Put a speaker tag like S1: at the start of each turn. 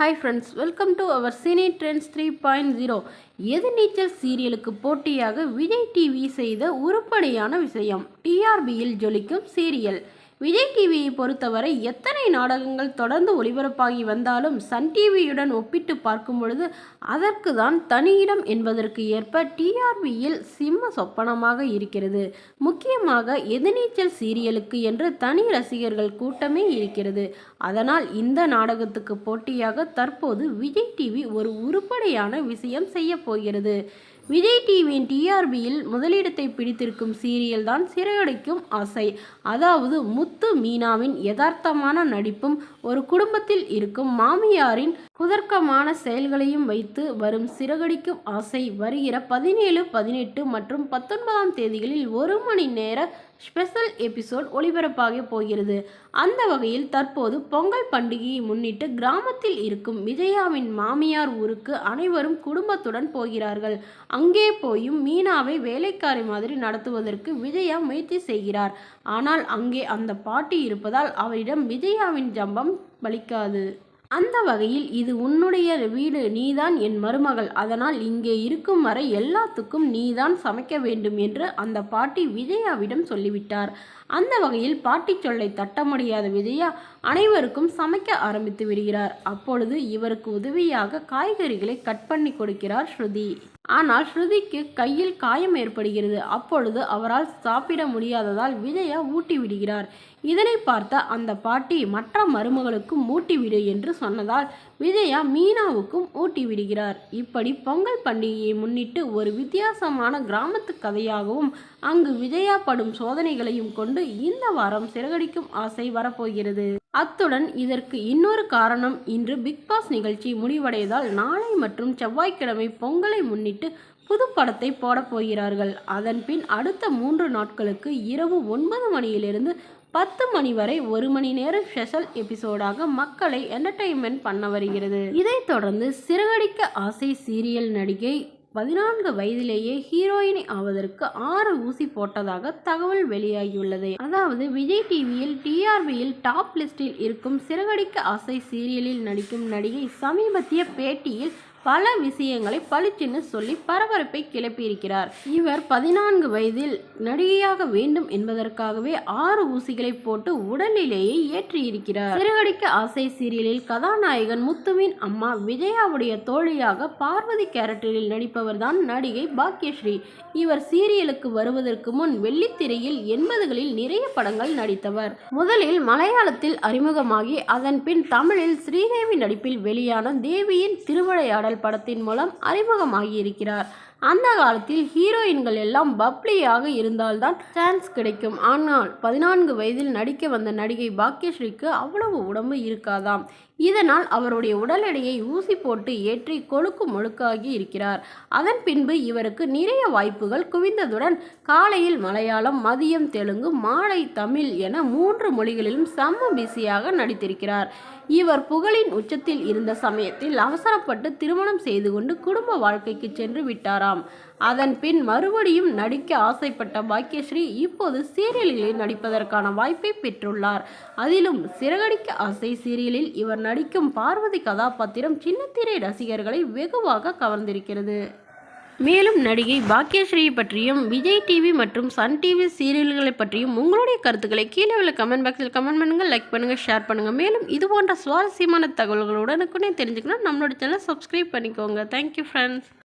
S1: Hi friends welcome to our cine trends three point zero Ethirneechal சீரியலுக்கு போட்டியாக Vijay TV செய்த உருப்படியான விஷயம்? டிஆர்பியில் ஜொலிக்கும் சீரியல். விஜய் டிவியை பொறுத்தவரை எத்தனை நாடகங்கள் தொடர்ந்து ஒளிபரப்பாகி வந்தாலும் சன் டிவியுடன் ஒப்பிட்டு பார்க்கும் பொழுது அதற்கு தான் தனியிடம் என்பதற்கு ஏற்ப டிஆர்பியில் சிம்ம சொப்பனமாக இருக்கிறது. முக்கியமாக எதிர்நீச்சல் சீரியலுக்கு என்று தனி ரசிகர்கள் கூட்டமே இருக்கிறது. அதனால் இந்த நாடகத்துக்கு போட்டியாக தற்போது விஜய் டிவி ஒரு உருப்படியான விஷயம் செய்ய போகிறது. விஜய் டிவியின் டிஆர்பியில் முதலிடத்தை பிடித்திருக்கும் சீரியல் தான் சிறையடைக்கும் ஆசை. அதாவது முத்து மீனாவின் யதார்த்தமான நடிப்பும் ஒரு குடும்பத்தில் இருக்கும் மாமியாரின் குதர்க்கமான செயல்களையும் வைத்து வரும் சிறகடிக்கும் ஆசை வருகிற பதினேழு பதினெட்டு மற்றும் பத்தொன்பதாம் தேதிகளில் ஒரு மணி நேர ஸ்பெஷல் எபிசோட் ஒளிபரப்பாக போகிறது. அந்த வகையில் தற்போது பொங்கல் பண்டிகையை முன்னிட்டு கிராமத்தில் இருக்கும் விஜயாவின் மாமியார் ஊருக்கு அனைவரும் குடும்பத்துடன் போகிறார்கள். அங்கே போயும் மீனாவை வேலைக்காரி மாதிரி நடத்துவதற்கு விஜயா முயற்சி செய்கிறார். ஆனால் அங்கே அந்த பாட்டி இருப்பதால் அவரிடம் விஜயாவின் ஜம்பம் பலிக்காது. அந்த வகையில் இது உன்னுடைய வீடு நீதான் என் மருமகள். அதனால் இங்கே இருக்கும் வரை எல்லாத்துக்கும் நீதான் சமைக்க வேண்டும் என்று அந்த பாட்டி விஜயாவிடம் சொல்லிவிட்டார். அந்த வகையில் பாட்டி சொல்லை தட்ட முடியாத விஜயா அனைவருக்கும் சமைக்க ஆரம்பித்து விடுகிறார். அப்பொழுது இவருக்கு உதவியாக காய்கறிகளை கட் பண்ணி கொடுக்கிறார் ஸ்ருதி. ஆனால் ஸ்ருதிக்கு கையில் காயம் ஏற்படுகிறது. அப்பொழுது அவரால் சாப்பிட முடியாததால் விஜயா ஊட்டி விடுகிறார். இதனை பார்த்த அந்த பாட்டி மற்ற மருமகளுக்கும் ஊட்டிவிடு என்று சொன்னதால் விஜயா மீனாவுக்கும் ஊட்டி விடுகிறார். இப்படி பொங்கல் பண்டிகையை முன்னிட்டு ஒரு வித்தியாசமான கிராமத்து கதையாகவும் அங்கு விஜயா படும் சோதனைகளையும் கொண்டு இந்த வாரம் சிறகடிக்கும் ஆசை வரப்போகிறது. அத்துடன் இதற்கு இன்னொரு காரணம் இன்று பிக் பாஸ் நிகழ்ச்சி முடிவடைவதால் நாளை மற்றும் செவ்வாய்க்கிழமை பொங்கலை முன்னிட்டு புது படத்தை போடப் போகிறார்கள். அதன் பின் அடுத்த மூன்று நாட்களுக்கு இரவு ஒன்பது மணியிலிருந்து பத்து மணி வரை ஒரு மணி நேரம் ஸ்பெஷல் எபிசோடாக மக்களை என்டர்டைன்மெண்ட் பண்ண வருகிறது. இதைத் தொடர்ந்து சிறகடிக்க ஆசை சீரியல் நடிகை பதினான்கு வயதிலேயே ஹீரோயினி ஆவதற்கு ஆறு ஊசி போட்டதாக தகவல் வெளியாகியுள்ளது. அதாவது விஜய் டிவியில் டிஆர்பியில் டாப் லிஸ்டில் இருக்கும் சிறகடிக்க ஆசை சீரியலில் நடிக்கும் நடிகை சமீபத்திய பேட்டியில் பல விஷயங்களை பளிச்சுன்னு சொல்லி பரபரப்பை கிளப்பியிருக்கிறார். இவர் பதினான்கு வயதில் நடிகையாக வேண்டும் என்பதற்காகவே ஆறு ஊசிகளை போட்டு உடலிலேயே ஏற்றியிருக்கிறார். சிறுகடிக்க ஆசை சீரியலில் கதாநாயகன் முத்துவின் அம்மா விஜயாவுடைய தோழியாக பார்வதி கேரக்டரில் நடிப்பவர்தான் நடிகை பாக்யஸ்ரீ. இவர் சீரியலுக்கு வருவதற்கு முன் வெள்ளித்திரையில் எண்பதுகளில் நிறைய படங்கள் நடித்தவர். முதலில் மலையாளத்தில் அறிமுகமாகி அதன் பின் தமிழில் ஸ்ரீதேவி நடிப்பில் வெளியான தேவியின் திருவிளையாடல் பாடல் படத்தின் மூலம் அறிமுகமாகியிருக்கிறார் அந்த காலத்தில் ஹீரோயின்கள் எல்லாம் பப்ளியாக இருந்தால்தான் சான்ஸ் கிடைக்கும். ஆனால் பதினான்கு வயதில் நடிக்க வந்த நடிகை பாக்யஸ்ரீக்கு அவ்வளவு உடம்பு இருக்காதாம். இதனால் அவருடைய உடல் எடையை ஊசி போட்டு ஏற்றி கொழுக்கு முழுக்காகி இருக்கிறார். அதன் பின்பு இவருக்கு நிறைய வாய்ப்புகள் குவிந்ததுடன் காலையில் மலையாளம் மதியம் தெலுங்கு மாலை தமிழ் என மூன்று மொழிகளிலும் செம்ம பிஸியாக நடித்திருக்கிறார். இவர் புகழின் உச்சத்தில் இருந்த சமயத்தில் அவசரப்பட்டு திருமணம் செய்து கொண்டு குடும்ப வாழ்க்கைக்கு சென்று விட்டாராம். அதன் பின் மறுபடியும் நடிக்க ஆசைப்பட்ட பாக்கியஸ்ரீ இப்போது சீரியல்களில் நடிப்பதற்கான வாய்ப்பை பெற்றுள்ளார். அதிலும் சிறகடிக்க ஆசை சீரியலில் இவர் நடிக்கும் பார்வதி கதாபாத்திரம் சின்னத்திரை ரசிகர்களை வெகுவாக கவர்ந்திருக்கிறது. மேலும் நடிகை பாக்யஸ்ரீ பற்றியும் விஜய் டிவி மற்றும் சன் டிவி சீரியல்களை பற்றியும் உங்களுடைய கருத்துக்களை கீழே உள்ள கமெண்ட் பாக்ஸில் கமெண்ட் பண்ணுங்கள் லைக் பண்ணுங்கள் ஷேர் பண்ணுங்கள் மேலும் இது போன்ற சுவாரஸ்யமான தகவல்கள் உடனுக்குனே தெரிஞ்சுக்கணும் நம்மளோட சேனலை சப்ஸ்கிரைப் பண்ணிக்கோங்க. Thank you friends